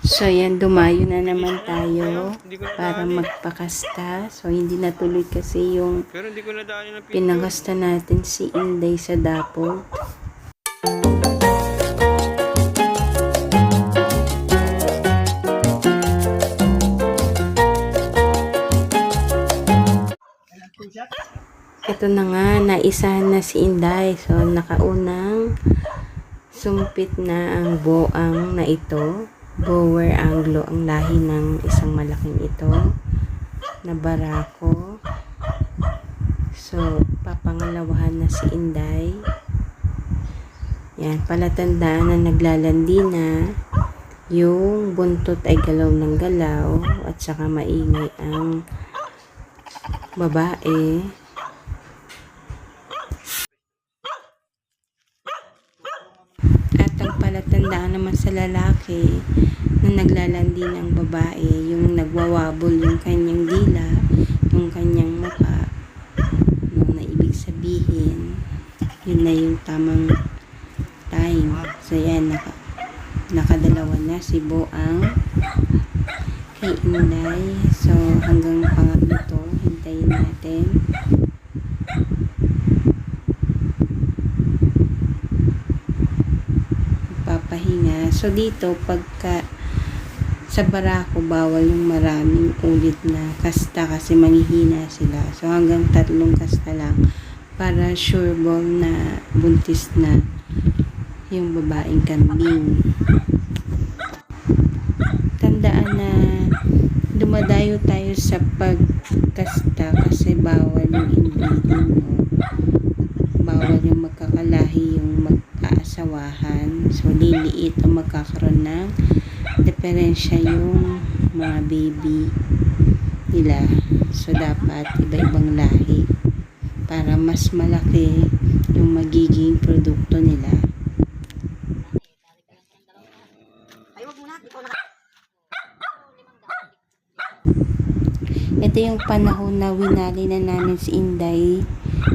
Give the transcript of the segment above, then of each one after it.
So, yan, dumayo na naman tayo para magpakasta. So, hindi natuloy kasi yung pinakasta natin si Inday sa Dapol. Ito na nga, naisahan na si Inday. So, nakaunang sumpit na ang boang na ito. Bower Anglo ang lahi ng isang malaking ito na barako. So, papangalawahan na si Inday. Yan, palatandaan na naglalandi na yung buntot ay galaw ng galaw at saka maingay ang babae. At ang palatandaan naman sa lalaki na naglalandi ng babae, yung nagwawabol yung kanyang dila, yung kanyang mukha, no, na ibig sabihin, yun na yung tamang time. So yan, naka, nakadalawa na si Boang kay Inday. So hanggang pangatlo to, hintayin natin. So, dito, pagka sa barako, bawal yung maraming ulit na kasta kasi manghihina sila. So, hanggang tatlong kasta lang para sure ball na buntis na yung babaeng kambing. Tandaan na dumadayo tayo sa pagkasta kasi bawal yung inbreeding. No? bawal yung magkakalahi yung mag-aasawahan. So, liliit o magkakaroon ng diferensya yung mga baby nila. So, dapat iba-ibang lahi para mas malaki yung magiging produkto nila. Ito yung panahon na winali na namin si Inday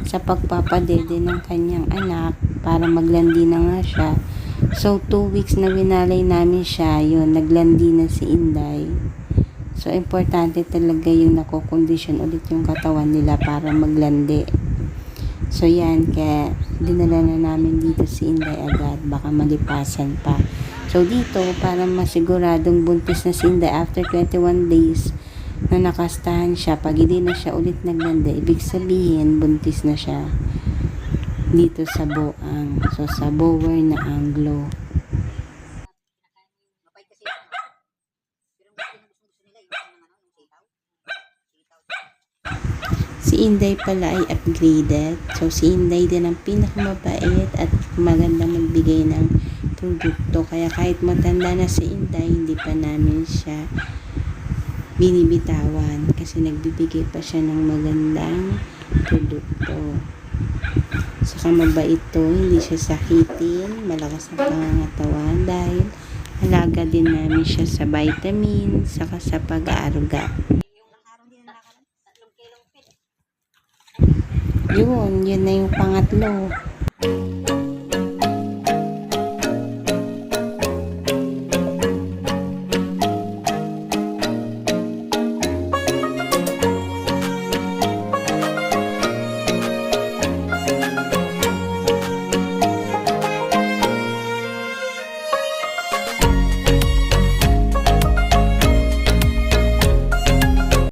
sa pagpapadede ng kanyang anak para maglandi na nga siya. So, two weeks na winalay namin siya, yun, naglandi na si Inday. So, importante talaga yung nakokondisyon ulit yung katawan nila para maglandi. So, yan, kaya dinala na namin dito si Inday agad, baka malipasan pa. So, dito, para masiguradong buntis na si Inday after 21 days, na nakastahan siya, pag hindi na siya ulit naglanda, ibig sabihin, buntis na siya dito sa Boang. So, sa Bower na Anglo. Si Inday pala ay upgraded. So, si Inday din ang pinakamabait at maganda magbigay ng produkto. Kaya kahit matanda na si Inday, hindi pa namin siya binibitawan kasi nagbibigay pa siya ng magandang produkto. Saka mabait to, hindi siya sakitin, malakas ang pangangatawan dahil alaga din namin siya sa vitamin, saka sa pag-aaruga. Yun, yun na yung pangatlo.